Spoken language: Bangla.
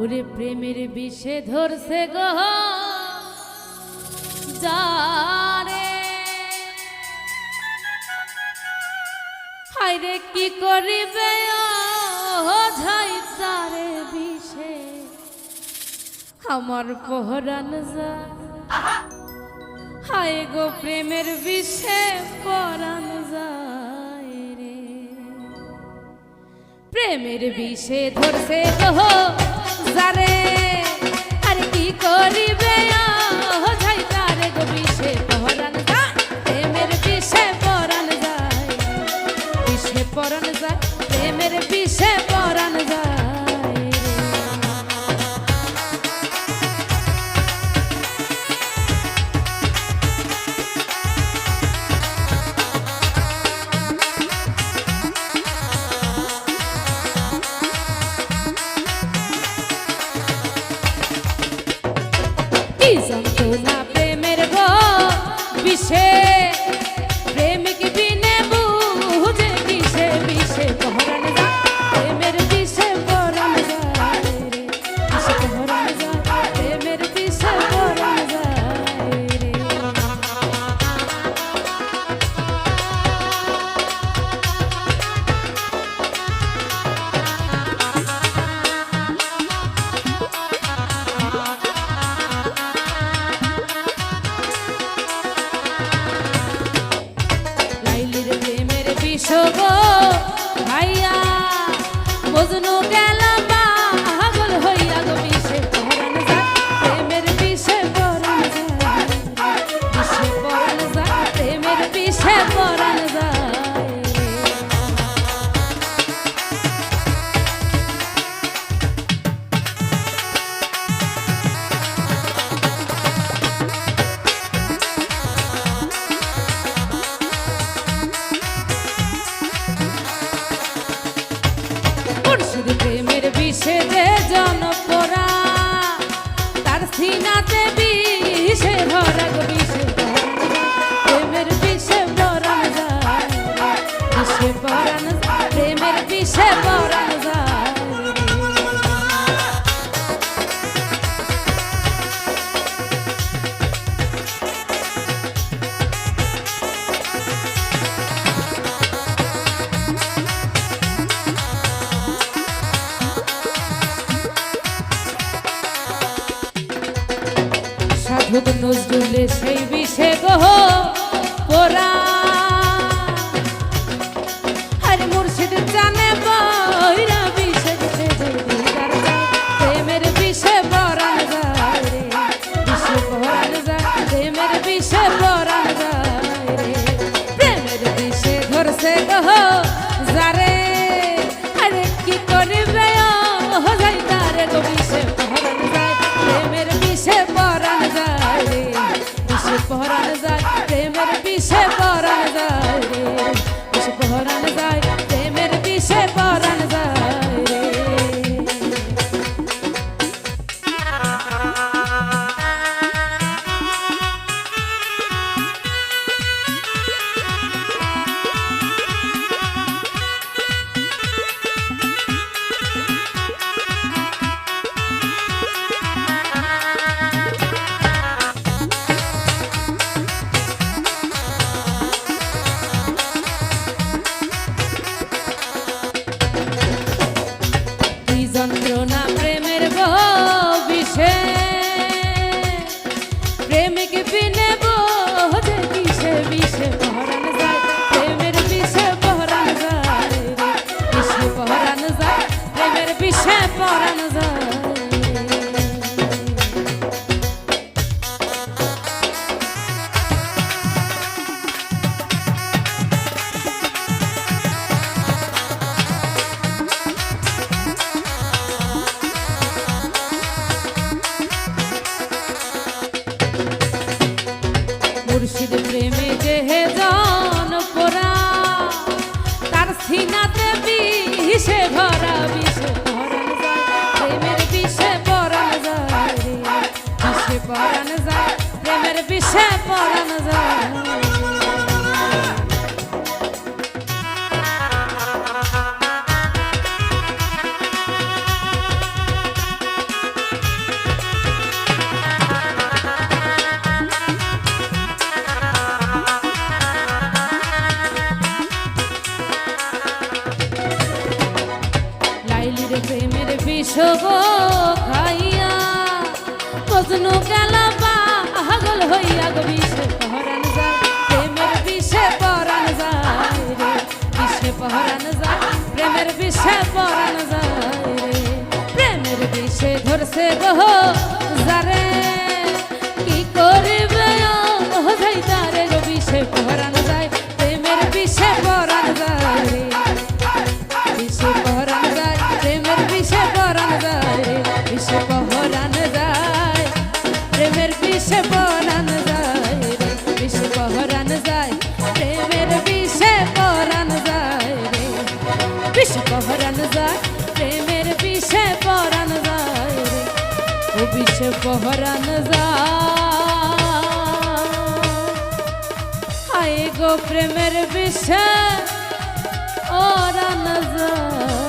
ওরে প্রেমের বিষে ধরছে গো। যারে হাইরে কি করিবে ঝাই তারে বিষে? আমার পহরান যা। হায় গো, প্রেমের বিষে পরান যায় রে। প্রেমের বিষে ধরছে গো। যারে আর কি করিবে? যন্ত্রণা প্রেমের গো বিষে প্রেমের বিষে জনপরা তার সিনাতে বিষে ভরা গো সাধক নজরুলে সেই বিষে গো পোরা বিষে পরাণ যায় প্রেমের বিষে পরাণ যায়। মুর্শিদ প্রেমে যেহে জন পোরা তার সিনাতে বিষে ভরা, বিষে পরান যায়। প্রেমের বিষে পরান যায় বিষে পরান যায়। প্রেমের বিষে পরান যায়। প্রেমের খাইয়া। মজনু গেল পাগল হইয়া গো বিষে পহরান যায়। প্রেমের বিষে পরান যায় রে, বিষে পহরান যায়। প্রেমের বিষে পরান যায় রে, প্রেমের বিষে ধরছে গো যারে কি করবে? পহরান যায়, প্রেমের বিষে পরান যায় ও বিষে পহরান যায়। গো প্রেমের বিষে ওরান যায়।